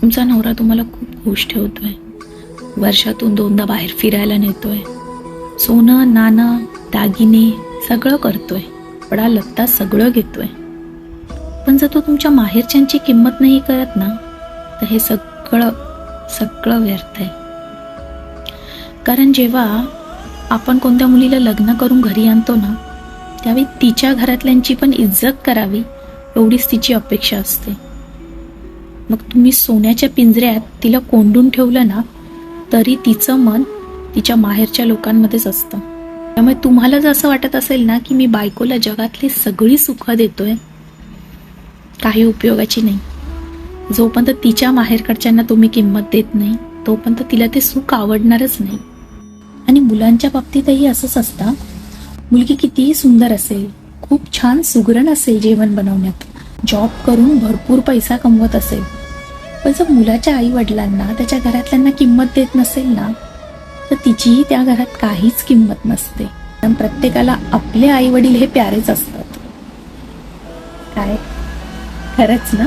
तुमचा नवरा तुम्हाला खूप खुश ठेवतोय. वर्षातून दोनदा बाहेर फिरायला नेतोय. सोनं नाणं दागिने सगळं करतोय. पडा लत्ता सगळं घेतोय. पण जर तो तुमच्या माहेरच्यांची किंमत नाही करत ना तर हे सगळं सगळं व्यर्थ आहे. कारण जेव्हा आपण कोणत्या मुलीला लग्न करून घरी आणतो ना त्यावेळी तिच्या घरातल्यांची पण इज्जत करावी एवढीच तिची अपेक्षा असते. मग तुम्ही सोन्याच्या पिंजऱ्यात तिला कोंडून ठेवलं ना तरी तिचं मन तिच्या माहेरच्या लोकांमध्येच असतं. त्यामुळे तुम्हाला जर असं वाटत असेल ना की मी बायकोला जगातली सगळी सुख देतोय काही उपयोगाची नाही. जोपर्यंत तिच्या माहेरकडच्यांना तुम्ही किंमत देत नाही तोपर्यंत तिला ते सुख आवडणारच नाही. आणि मुलांच्या बाबतीतही असंच असतं. मुलगी कितीही सुंदर असेल खूप छान सुगरण असेल जेवण बनवण्यात. जॉब करून भरपूर पैसा कमवत असेल पण जर मुलाच्या आई वडिलांना त्याच्या घरातल्यांना किंमत देत नसेल ना तर तिचीही त्या घरात काहीच किंमत नसते. कारण प्रत्येकाला आपले आई वडील हे प्यारेच असतात. काय? खरंच ना?